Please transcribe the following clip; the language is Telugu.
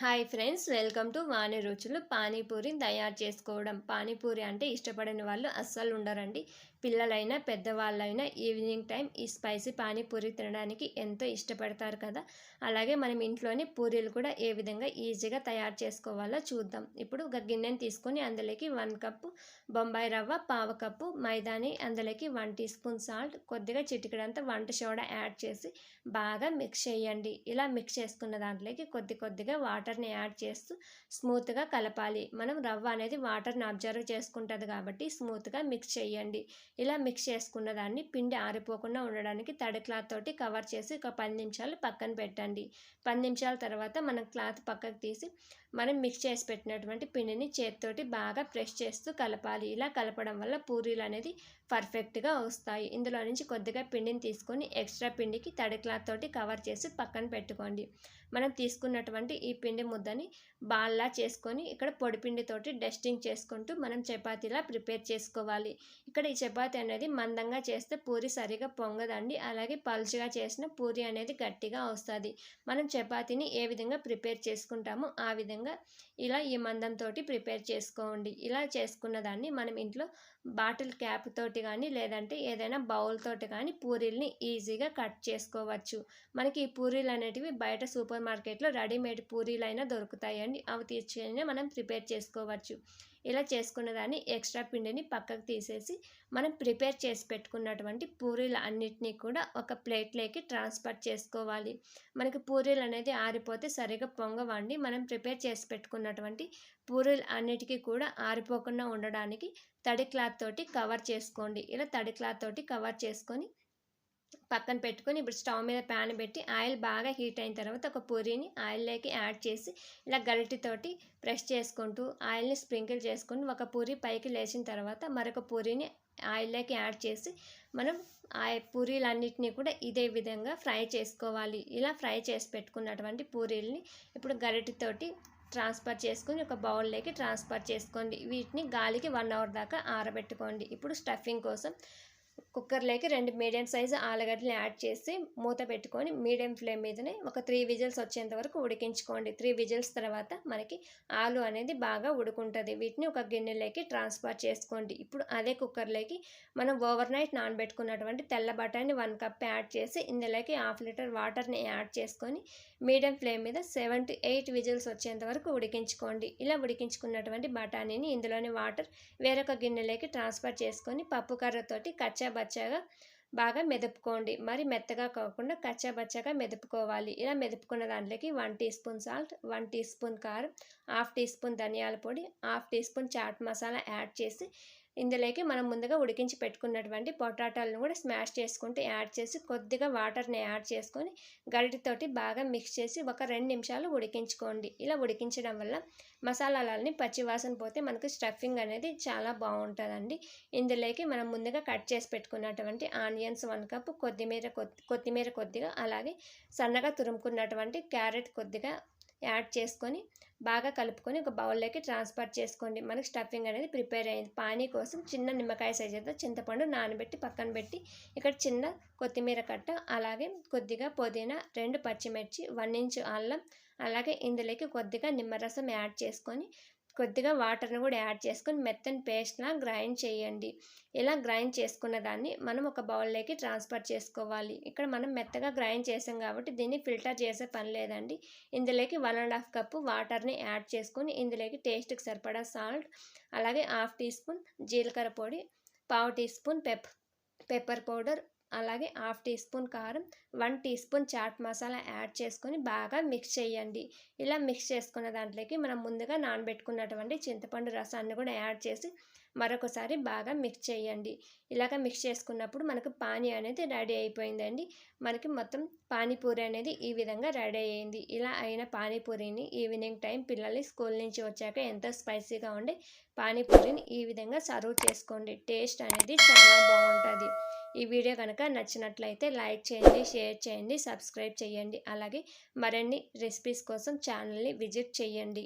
Hi friends welcome to Vani రుచులు. పానీపూరిని తయారు చేసుకోవడం. పానీపూరి అంటే ఇష్టపడని వాళ్ళు అస్సలు ఉండరండి. పిల్లలైనా పెద్దవాళ్ళైనా ఈవినింగ్ టైం ఈ స్పైసీ పానీపూరి తినడానికి ఎంతో ఇష్టపడతారు కదా. అలాగే మనం ఇంట్లోని పూరీలు కూడా ఏ విధంగా ఈజీగా తయారు చేసుకోవాలో చూద్దాం. ఇప్పుడు ఒక గిన్నెని తీసుకొని అందులోకి వన్ కప్పు బొంబాయి రవ్వ పావు కప్పు మైదాని అందులోకి వన్ టీ స్పూన్ సాల్ట్ కొద్దిగా చిటికడంతా వంట సోడా యాడ్ చేసి బాగా మిక్స్ చేయండి. ఇలా మిక్స్ చేసుకున్న దాంట్లోకి కొద్ది కొద్దిగా వాటర్ని యాడ్ చేస్తూ స్మూత్గా కలపాలి. మనం రవ్వ అనేది వాటర్ని అబ్జర్వ్ చేసుకుంటుంది కాబట్టి స్మూత్గా మిక్స్ చేయండి. ఇలా మిక్స్ చేసుకున్న దాన్ని పిండి ఆరిపోకుండా ఉండడానికి తడి క్లాత్ తోటి కవర్ చేసి ఒక పది నిమిషాలు పక్కన పెట్టండి. పది నిమిషాల తర్వాత మనం క్లాత్ పక్కకు తీసి మనం మిక్స్ చేసి పెట్టినటువంటి పిండిని చేతితోటి బాగా ప్రెస్ చేస్తూ కలపాలి. ఇలా కలపడం వల్ల పూరీలు అనేది పర్ఫెక్ట్గా వస్తాయి. ఇందులో నుంచి కొద్దిగా పిండిని తీసుకొని ఎక్స్ట్రా పిండికి తడి క్లాత్ తోటి కవర్ చేసి పక్కన పెట్టుకోండి. మనం తీసుకున్నటువంటి ఈ పిండి ముద్దని బాల్లా చేసుకొని ఇక్కడ పొడి పిండితోటి డస్టింగ్ చేసుకుంటూ మనం చపాతీలా ప్రిపేర్ చేసుకోవాలి. ఇక్కడ ఈ చపాతీ చపాతి అనేది మందంగా చేస్తే పూరి సరిగా పొంగదండి. అలాగే పలుచగా చేసిన పూరి అనేది గట్టిగా వస్తుంది. మనం చపాతీని ఏ విధంగా ప్రిపేర్ చేసుకుంటామో ఆ విధంగా ఇలా ఈ మందంతో ప్రిపేర్ చేసుకోండి. ఇలా చేసుకున్న దాన్ని మనం ఇంట్లో బాటిల్ క్యాప్ తోటి కానీ లేదంటే ఏదైనా బౌల్ తోటి కానీ పూరీల్ని ఈజీగా కట్ చేసుకోవచ్చు. మనకి ఈ పూరీలు అనేటివి బయట సూపర్ మార్కెట్లో రెడీమేడ్ పూరీలు అయినా దొరుకుతాయండి. అవి తీసుకొని మనం ప్రిపేర్ చేసుకోవచ్చు. ఇలా చేసుకున్న దాన్ని ఎక్స్ట్రా పిండిని పక్కకు తీసేసి మనం ప్రిపేర్ చేసి పెట్టుకున్నటువంటి పూరీలు అన్నిటినీ కూడా ఒక ప్లేట్లోకి ట్రాన్స్ఫర్ చేసుకోవాలి. మనకి పూరీలు అనేది ఆరిపోతే సరిగా పొంగవండి. మనం ప్రిపేర్ చేసి పెట్టుకున్నటువంటి పూరీలు అన్నిటికీ కూడా ఆరిపోకుండా ఉండడానికి తడి క్లాత్ తోటి కవర్ చేసుకోండి. ఇలా తడి క్లాత్ తోటి కవర్ చేసుకొని పక్కన పెట్టుకొని ఇప్పుడు స్టవ్ మీద ప్యాన్ పెట్టి ఆయిల్ బాగా హీట్ అయిన తర్వాత ఒక పూరీని ఆయిల్లోకి యాడ్ చేసి ఇలా గరిటితోటి ప్రెస్ చేసుకుంటూ ఆయిల్ని స్ప్రింకిల్ చేసుకుని ఒక పూరి పైకి లేచిన తర్వాత మరొక పూరీని ఆయిల్లోకి యాడ్ చేసి మనం ఆ పూరీలన్నిటినీ కూడా ఇదే విధంగా ఫ్రై చేసుకోవాలి. ఇలా ఫ్రై చేసి పెట్టుకున్నటువంటి పూరీల్ని ఇప్పుడు గరిటితోటి ట్రాన్స్ఫర్ చేసుకొని ఒక బౌల్లోకి ట్రాన్స్ఫర్ చేసుకోండి. వీటిని గాలికి వన్ అవర్ దాకా ఆరబెట్టుకోండి. ఇప్పుడు స్టఫింగ్ కోసం కుక్కర్లోకి రెండు మీడియం సైజు ఆలుగడ్డలు యాడ్ చేసి మూత పెట్టుకొని మీడియం ఫ్లేమ్ మీదనే ఒక త్రీ విజిల్స్ వచ్చేంత వరకు ఉడికించుకోండి. త్రీ విజిల్స్ తర్వాత మనకి ఆలు అనేది బాగా ఉడుకుంటుంది. వీటిని ఒక గిన్నెలోకి ట్రాన్స్ఫర్ చేసుకోండి. ఇప్పుడు అదే కుక్కర్లోకి మనం ఓవర్ నైట్ నానబెట్టుకున్నటువంటి తెల్ల బఠానీ వన్ కప్ యాడ్ చేసి ఇందులోకి హాఫ్ లీటర్ వాటర్ని యాడ్ చేసుకొని మీడియం ఫ్లేమ్ మీద సెవెన్ టు ఎయిట్ విజిల్స్ వచ్చేంత వరకు ఉడికించుకోండి. ఇలా ఉడికించుకున్నటువంటి బఠానీని ఇందులోని వాటర్ వేరొక గిన్నెలోకి ట్రాన్స్ఫర్ చేసుకొని పప్పు కర్రతోటి కచ్చా బచ్చాగా బాగా మెదుపుకోండి. మరి మెత్తగా కాకుండా కచ్చా బచ్చాగా మెదుపుకోవాలి. ఇలా మెదుపుకున్న దాంట్లోకి one teaspoon salt one teaspoon కారం హాఫ్ టీ స్పూన్ ధనియాల పొడి half teaspoon chaat masala add చేసి ఇందులోకి మనం ముందుగా ఉడికించి పెట్టుకున్నటువంటి పొటాటాలను కూడా స్మాష్ చేసుకుంటూ యాడ్ చేసి కొద్దిగా వాటర్ని యాడ్ చేసుకొని గరిటితోటి బాగా మిక్స్ చేసి ఒక రెండు నిమిషాలు ఉడికించుకోండి. ఇలా ఉడికించడం వల్ల మసాలాలన్నీ పచ్చివాసన పోతే మనకు స్టఫింగ్ అనేది చాలా బాగుంటుందండి. ఇందులోకి మనం ముందుగా కట్ చేసి పెట్టుకున్నటువంటి ఆనియన్స్ వన్ కప్ కొత్తిమీర కొత్తిమీర కొద్దిగా అలాగే సన్నగా తురుముకున్నటువంటి క్యారెట్ కొద్దిగా యాడ్ చేసుకొని బాగా కలుపుకొని ఒక బౌల్లోకి ట్రాన్స్ఫర్ చేసుకోండి. మనకి స్టఫింగ్ అనేది ప్రిపేర్ అయింది. పానీ కోసం చిన్న నిమ్మకాయ సైజుతో చింతపండు నానబెట్టి పక్కన పెట్టి ఇక్కడ చిన్న కొత్తిమీర కట్ట అలాగే కొద్దిగా పుదీనా రెండు పచ్చిమిర్చి వన్ ఇంచ్ అల్లం అలాగే ఇందులోకి కొద్దిగా నిమ్మరసం యాడ్ చేసుకొని కొద్దిగా వాటర్ని కూడా యాడ్ చేసుకొని మెత్తని పేస్ట్లా గ్రైండ్ చేయండి. ఇలా గ్రైండ్ చేసుకున్న దాన్ని మనం ఒక బౌల్లోకి ట్రాన్స్ఫర్ చేసుకోవాలి. ఇక్కడ మనం మెత్తగా గ్రైండ్ చేసాం కాబట్టి దీన్ని ఫిల్టర్ చేసే పని లేదండి. ఇందులోకి వన్ అండ్ హాఫ్ కప్పు వాటర్ని యాడ్ చేసుకొని ఇందులోకి టేస్ట్కి సరిపడా సాల్ట్ అలాగే హాఫ్ టీ స్పూన్ జీలకర్ర పొడి పావు teaspoon pep pepper powder అలాగే హాఫ్ టీ స్పూన్ కారం one teaspoon chaat masala add చేసుకొని బాగా మిక్స్ చేయండి. ఇలా మిక్స్ చేసుకున్న దాంట్లోకి మనం ముందుగా నానబెట్టుకున్నటువంటి చింతపండు రసాన్ని కూడా యాడ్ చేసి మరొకసారి బాగా మిక్స్ చేయండి. ఇలాగ మిక్స్ చేసుకున్నప్పుడు మనకు పానీ అనేది రెడీ అయిపోయిందండి. మనకి మొత్తం పానీపూరి అనేది ఈ విధంగా రెడీ అయ్యింది ఇలా అయిన పానీపూరిని ఈవినింగ్ టైం పిల్లలు స్కూల్ నుంచి వచ్చాక ఎంతో స్పైసీగా ఉండే పానీపూరిని ఈ విధంగా సర్వ్ చేసుకోండి. టేస్ట్ అనేది చాలా బాగుంటుంది. ఈ వీడియో కనుక నచ్చినట్లయితే లైక్ చేయండి షేర్ చేయండి సబ్స్క్రైబ్ చేయండి. అలాగే మరిన్ని రెసిపీస్ కోసం ఛానల్ని విజిట్ చేయండి.